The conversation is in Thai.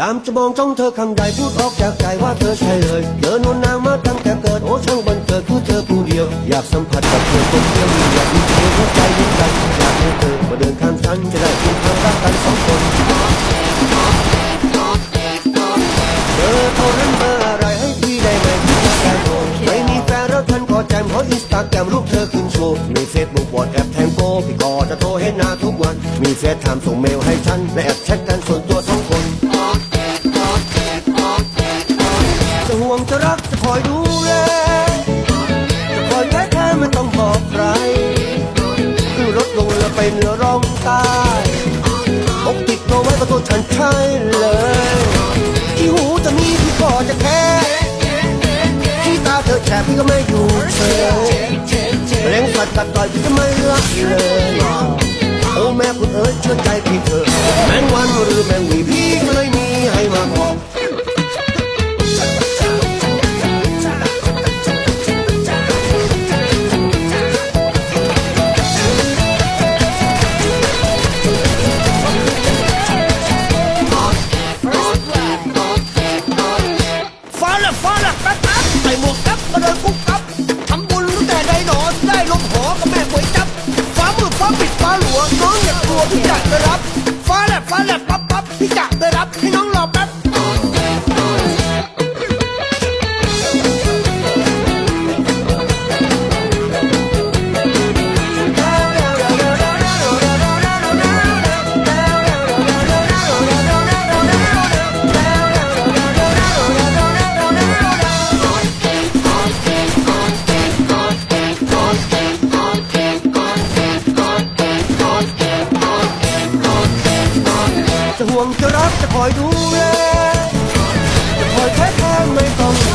ยามจะมองจ้องเธอคำใดพูดออกจากใจว่าเธอใช่เลยเดินวนนางมาตั้งแต่เกิดโอ้ช่างบันเกิดคือเธอผู้เดียว อยากสัมผัสกับเธอคนเดียวอยากมีเธอหัวใจเหมือนกันอยากให้เธอมาเดินข้างฉันจะได้กินทางรักกันสองคนเบอโทรนั้นเบอร์อะไรให้พี่ได้ไหมพี่อยากได้โทรไม่มีแฟนแล้วท่านก็แจมเพราะอินสตาแกรมรูปเธอขึ้นโชว์มีเฟซบุ๊กวอทแอปแทงโกพี่ก็จะโทรเห็นหน้าทุกวัน มีเฟซไทม์ส่งเมลให้ฉันและแอบแชทกันส่วนตัวสองคน รักจะคอยดูแลจะคอยแค่แค่ไม่ต้องบอกใครขึ้นรถลงเรือไปเหนือร่องใต้อกติดตัวไว้กับตัวฉันใช่เลยที่หูจะมีพี่ก็จะแค่ที่ตาเธอแฉพี่ก็ไม่อยู่เฉยแรงสัตว์กัดต่อยพี่ก็ไม่รักเลยโอ้แม่คุณเอ๋ยเชื่อใจพี่เถอะแมงวันหรือแมงวี ส่หมวกกั๊บก็เดินกุ๊บกับทำบุญตั้งแต่ได้หนอได้ลมหอกับแม่หวยจับ ฟ้ามืดฟ้าปิดฟ้าหลวงน้องอย่ากลัวพี่จะได้รับ ฟ้าแลบฟ้าแลบปั๊บปั๊บพี่จะได้รับให้น้องรอแป วงจะรักจะคอยดูแลจะคอยแค่แค่ไม่ต้อง